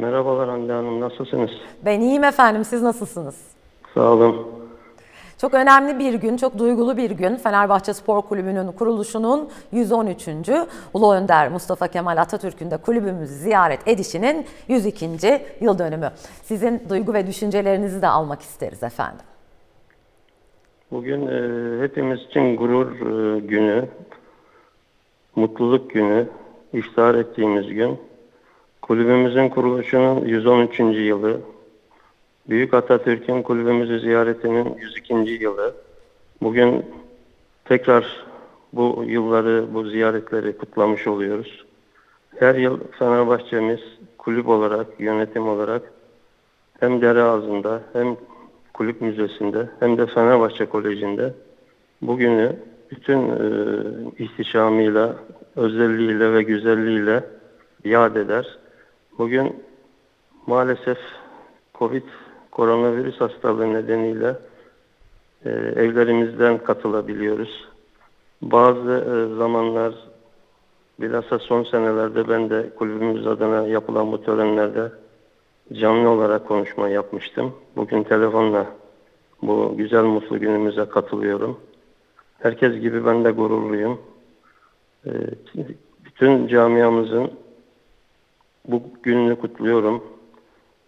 Merhabalar Hande Hanım, nasılsınız? Ben iyiyim efendim, siz nasılsınız? Sağ olun. Çok önemli bir gün, çok duygulu bir gün. Fenerbahçe Spor Kulübü'nün kuruluşunun 113. Ulu Önder Mustafa Kemal Atatürk'ün de kulübümüzü ziyaret edişinin 102. yıl dönümü. Sizin duygu ve düşüncelerinizi de almak isteriz efendim. Bugün e, hepimiz için gurur e, günü, mutluluk günü, iftihar ettiğimiz gün. Kulübümüzün kuruluşunun 113. yılı, Büyük Atatürk'ün kulübümüzü ziyaretinin 102. yılı. Bugün tekrar bu yılları, bu ziyaretleri kutlamış oluyoruz. Her yıl Fenerbahçemiz kulüp olarak, yönetim olarak hem dere ağzında hem kulüp müzesinde hem de Fenerbahçe Koleji'nde bugünü bütün e, ihtişamıyla, özelliğiyle ve güzelliğiyle yad eder. Bugün maalesef Covid koronavirüs hastalığı nedeniyle e, evlerimizden katılabiliyoruz. Bazı e, zamanlar bilhassa son senelerde ben de kulübümüz adına yapılan bu törenlerde canlı olarak konuşma yapmıştım. Bugün telefonla bu güzel mutlu günümüze katılıyorum. Herkes gibi ben de gururluyum. E, bütün camiamızın bu gününü kutluyorum.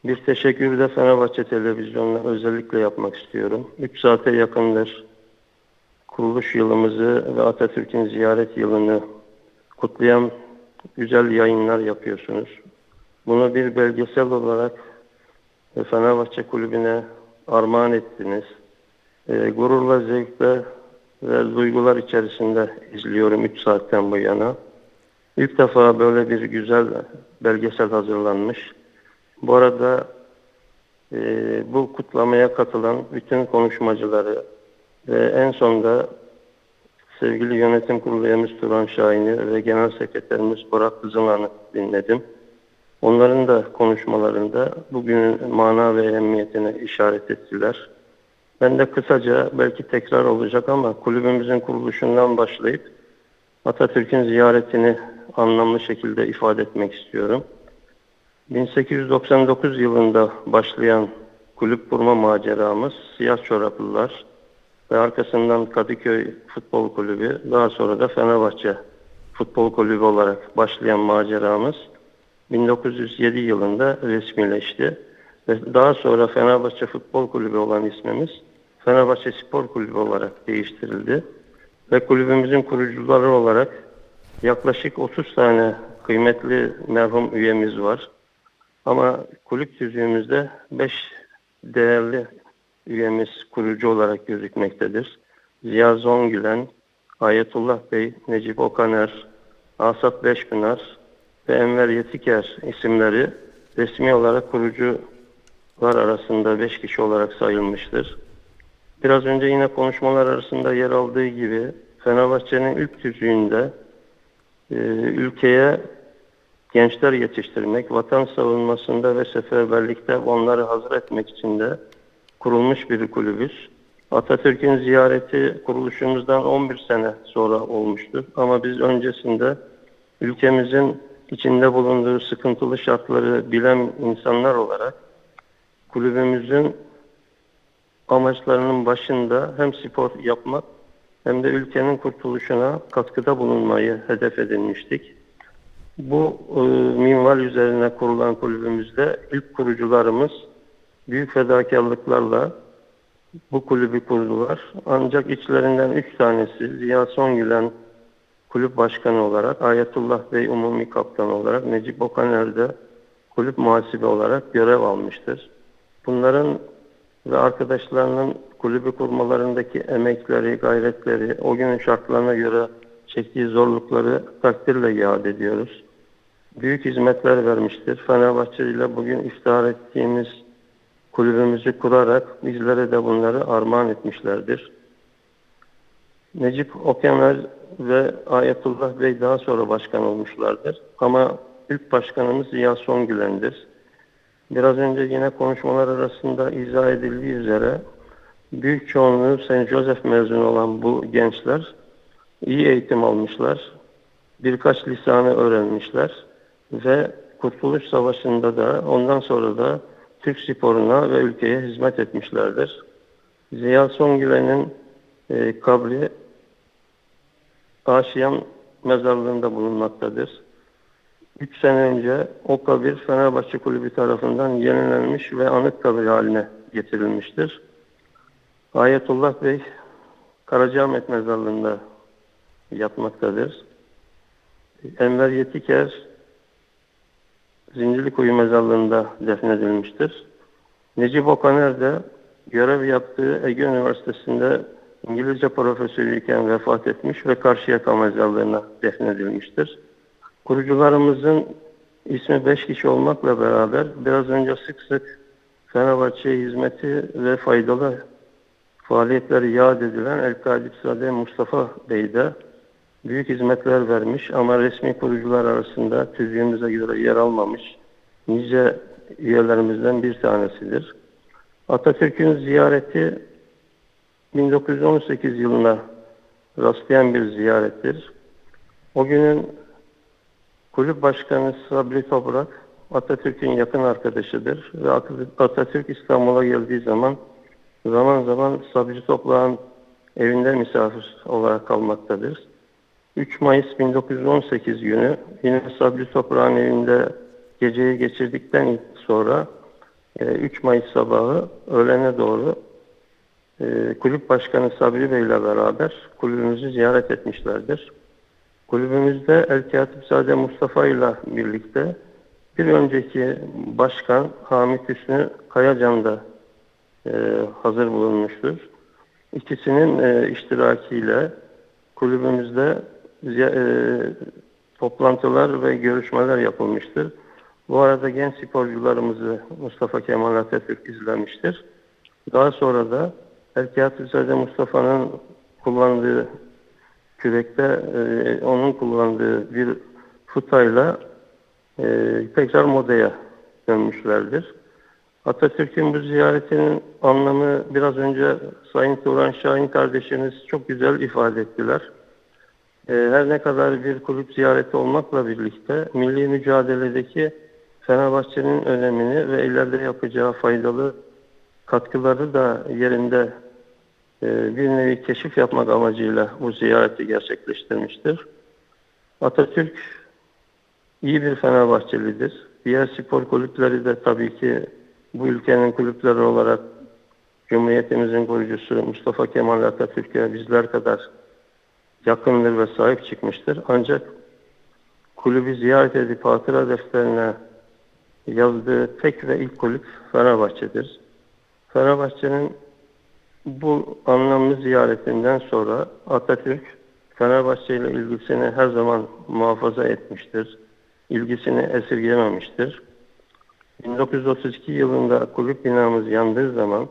Bir teşekkür de Fenerbahçe Televizyonu'na özellikle yapmak istiyorum. 3 saate yakındır kuruluş yılımızı ve Atatürk'ün ziyaret yılını kutlayan güzel yayınlar yapıyorsunuz. Bunu bir belgesel olarak Fenerbahçe Kulübü'ne armağan ettiniz. E, gururla, zevkle ve duygular içerisinde izliyorum 3 saatten bu yana. İlk defa böyle bir güzel belgesel hazırlanmış. Bu arada e, bu kutlamaya katılan bütün konuşmacıları ve en sonda sevgili yönetim kurulu üyemiz Turan Şahin'i ve genel sekreterimiz Burak Kızılan'ı dinledim. Onların da konuşmalarında bugünün mana ve ehemmiyetine işaret ettiler. Ben de kısaca belki tekrar olacak ama kulübümüzün kuruluşundan başlayıp Atatürk'ün ziyaretini anlamlı şekilde ifade etmek istiyorum. 1899 yılında başlayan kulüp kurma maceramız Siyah Çoraplılar ve arkasından Kadıköy Futbol Kulübü daha sonra da Fenerbahçe Futbol Kulübü olarak başlayan maceramız 1907 yılında resmileşti. Ve daha sonra Fenerbahçe Futbol Kulübü olan ismimiz Fenerbahçe Spor Kulübü olarak değiştirildi. Ve kulübümüzün kurucuları olarak yaklaşık 30 tane kıymetli merhum üyemiz var. Ama kulüp tüzüğümüzde 5 değerli üyemiz kurucu olarak gözükmektedir. Ziya Zongülen, Ayetullah Bey, Necip Okaner, Asap Beşpınar ve Enver Yetiker isimleri resmi olarak kurucular arasında 5 kişi olarak sayılmıştır. Biraz önce yine konuşmalar arasında yer aldığı gibi Fenerbahçe'nin ilk tüzüğünde e, ülkeye gençler yetiştirmek, vatan savunmasında ve seferberlikte onları hazır etmek için de kurulmuş bir kulübüz. Atatürk'ün ziyareti kuruluşumuzdan 11 sene sonra olmuştur. Ama biz öncesinde ülkemizin içinde bulunduğu sıkıntılı şartları bilen insanlar olarak kulübümüzün amaçlarının başında hem spor yapmak hem de ülkenin kurtuluşuna katkıda bulunmayı hedef edinmiştik. Bu e, minval üzerine kurulan kulübümüzde ilk kurucularımız büyük fedakarlıklarla bu kulübü kurdular. Ancak içlerinden üç tanesi Ziya Songülen kulüp başkanı olarak, Ayetullah Bey umumi kaptan olarak, Necip Okaner de kulüp muhasibi olarak görev almıştır. Bunların ve arkadaşlarının kulübü kurmalarındaki emekleri, gayretleri, o günün şartlarına göre çektiği zorlukları takdirle iade ediyoruz. Büyük hizmetler vermiştir. Fenerbahçe ile bugün iftihar ettiğimiz kulübümüzü kurarak bizlere de bunları armağan etmişlerdir. Necip Okemer ve Ayetullah Bey daha sonra başkan olmuşlardır. Ama ilk başkanımız Ziya Songülen'dir. Biraz önce yine konuşmalar arasında izah edildiği üzere büyük çoğunluğu St. Joseph mezunu olan bu gençler iyi eğitim almışlar. Birkaç lisanı öğrenmişler ve Kurtuluş Savaşı'nda da ondan sonra da Türk sporuna ve ülkeye hizmet etmişlerdir. Ziya Songülen'in e, kabri Aşiyan mezarlığında bulunmaktadır. 3 sene önce o kabir Fenerbahçe Kulübü tarafından yenilenmiş ve anıt kabir haline getirilmiştir. Ayetullah Bey Karacaahmet mezarlığında yatmaktadır. Enver Yetiker Zincirlikuyu mezarlığında defnedilmiştir. Necip Okaner de görev yaptığı Ege Üniversitesi'nde İngilizce profesörüyken vefat etmiş ve Karşıyaka mezarlığına defnedilmiştir. Kurucularımızın ismi 5 kişi olmakla beraber biraz önce sık sık Fenerbahçe hizmeti ve faydalı faaliyetleri yad edilen El Kadipzade Mustafa Bey de büyük hizmetler vermiş ama resmi kurucular arasında tüzüğümüze göre yer almamış nice üyelerimizden bir tanesidir. Atatürk'ün ziyareti 1918 yılına rastlayan bir ziyarettir. O günün kulüp başkanı Sabri Toprak Atatürk'ün yakın arkadaşıdır ve Atatürk İstanbul'a geldiği zaman zaman zaman Sabri Toprak'ın evinde misafir olarak kalmaktadır. 3 Mayıs 1918 günü yine Sabri Toprak'ın evinde geceyi geçirdikten sonra 3 Mayıs sabahı öğlene doğru e, kulüp başkanı Sabri Bey ile beraber kulübümüzü ziyaret etmişlerdir. Kulübümüzde El Katipzade Mustafa ile birlikte bir önceki başkan Hamit Hüsnü Kayacan da e, hazır bulunmuştur. İkisinin e, iştirakiyle kulübümüzde e, toplantılar ve görüşmeler yapılmıştır. Bu arada genç sporcularımızı Mustafa Kemal Atatürk izlemiştir. Daha sonra da Erkatüzade Mustafa'nın kullandığı kürekte e, onun kullandığı bir futayla e, tekrar modaya dönmüşlerdir. Atatürk'ün bu ziyaretinin anlamı biraz önce Sayın Turan Şahin kardeşimiz çok güzel ifade ettiler. E, her ne kadar bir kulüp ziyareti olmakla birlikte milli mücadeledeki Fenerbahçe'nin önemini ve ileride yapacağı faydalı katkıları da yerinde bir nevi keşif yapmak amacıyla bu ziyareti gerçekleştirmiştir. Atatürk iyi bir Fenerbahçelidir. Diğer spor kulüpleri de tabii ki bu ülkenin kulüpleri olarak Cumhuriyetimizin kurucusu Mustafa Kemal Atatürk'e bizler kadar yakındır ve sahip çıkmıştır. Ancak kulübü ziyaret edip hatıra defterine yazdığı tek ve ilk kulüp Fenerbahçe'dir. Fenerbahçe'nin bu anlamlı ziyaretinden sonra Atatürk Fenerbahçe ile ilgisini her zaman muhafaza etmiştir. İlgisini esirgememiştir. 1932 yılında kulüp binamız yandığı zaman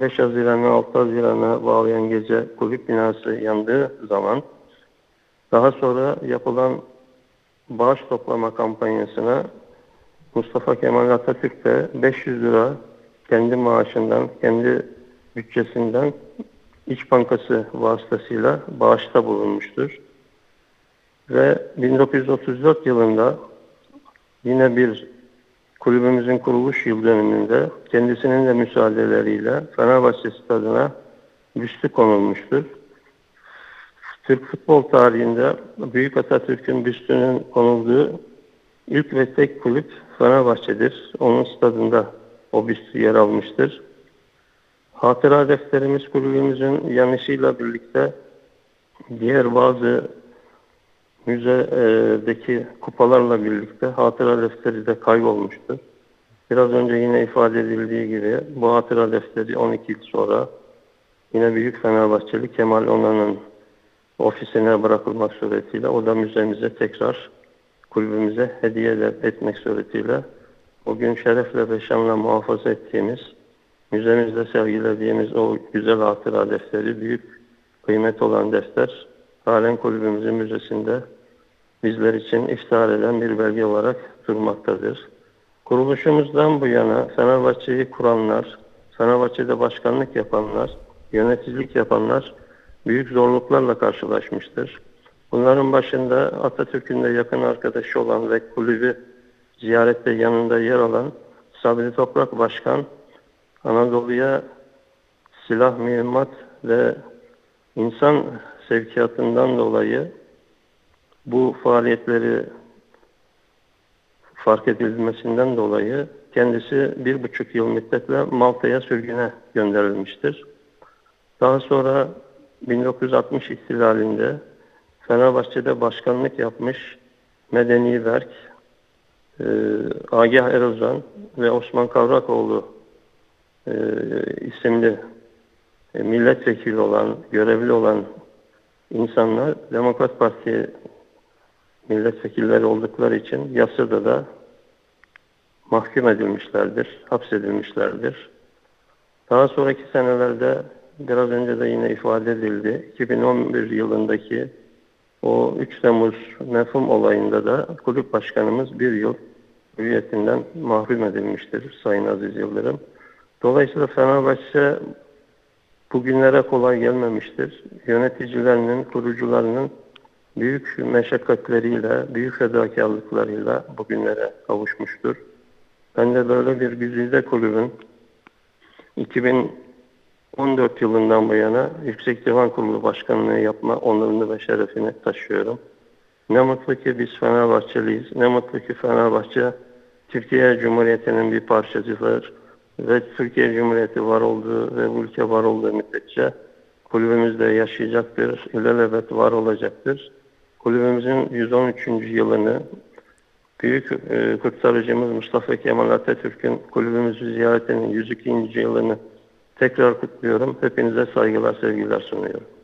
5 Haziran'a 6 Haziran'a bağlayan gece kulüp binası yandığı zaman daha sonra yapılan bağış toplama kampanyasına Mustafa Kemal Atatürk de 500 lira kendi maaşından, kendi bütçesinden İç Bankası vasıtasıyla bağışta bulunmuştur. Ve 1934 yılında yine bir kulübümüzün kuruluş yıl dönümünde kendisinin de müsaadeleriyle Fenerbahçe stadına büstü konulmuştur. Türk futbol tarihinde Büyük Atatürk'ün büstünün konulduğu ilk ve tek kulüp Fenerbahçe'dir. Onun stadında o büstü yer almıştır. Hatıra defterimiz kulübümüzün yanışıyla birlikte diğer bazı müzedeki kupalarla birlikte hatıra defteri de kaybolmuştur. Biraz önce yine ifade edildiği gibi bu hatıra defteri 12 yıl sonra yine Büyük Fenerbahçeli Kemal Onan'ın ofisine bırakılmak suretiyle o da müzemize tekrar kulübümüze hediye etmek suretiyle o gün şerefle ve şanla muhafaza ettiğimiz müzemizde sergilediğimiz o güzel hatıra defteri büyük kıymet olan defter halen kulübümüzün müzesinde bizler için iftihar eden bir belge olarak durmaktadır. Kuruluşumuzdan bu yana Fenerbahçe'yi kuranlar, Fenerbahçe'de başkanlık yapanlar, yöneticilik yapanlar büyük zorluklarla karşılaşmıştır. Bunların başında Atatürk'ün de yakın arkadaşı olan ve kulübü ziyarette yanında yer alan Sabri Toprak Başkan Anadolu'ya silah, mühimmat ve insan sevkiyatından dolayı bu faaliyetleri fark edilmesinden dolayı kendisi bir buçuk yıl müddetle Malta'ya sürgüne gönderilmiştir. Daha sonra 1960 ihtilalinde Fenerbahçe'de başkanlık yapmış Medeni Berk, e, Agah Erozan ve Osman Kavrakoğlu e, isimli e, milletvekili olan, görevli olan insanlar Demokrat Parti milletvekilleri oldukları için yasada da mahkum edilmişlerdir, hapsedilmişlerdir. Daha sonraki senelerde biraz önce de yine ifade edildi. 2011 yılındaki o 3 Temmuz mefhum olayında da kulüp başkanımız bir yıl hüviyetinden mahrum edilmiştir Sayın Aziz Yıldırım. Dolayısıyla Fenerbahçe bugünlere kolay gelmemiştir. Yöneticilerinin, kurucularının büyük meşakkatleriyle, büyük fedakarlıklarıyla bugünlere kavuşmuştur. Ben de böyle bir güzide kulübün 2014 yılından bu yana Yüksek Divan Kurulu Başkanlığı yapma onurunu ve şerefini taşıyorum. Ne mutlu ki biz Fenerbahçeliyiz. Ne mutlu ki Fenerbahçe Türkiye Cumhuriyeti'nin bir parçacıdır. Ve Türkiye Cumhuriyeti var olduğu ve bu ülke var olduğu müddetçe kulübümüzde yaşayacaktır. İlelebet var olacaktır. Kulübümüzün 113. yılını Büyük e, kurtarıcımız Mustafa Kemal Atatürk'ün kulübümüzü ziyaretinin 102. yılını tekrar kutluyorum. Hepinize saygılar, sevgiler sunuyorum.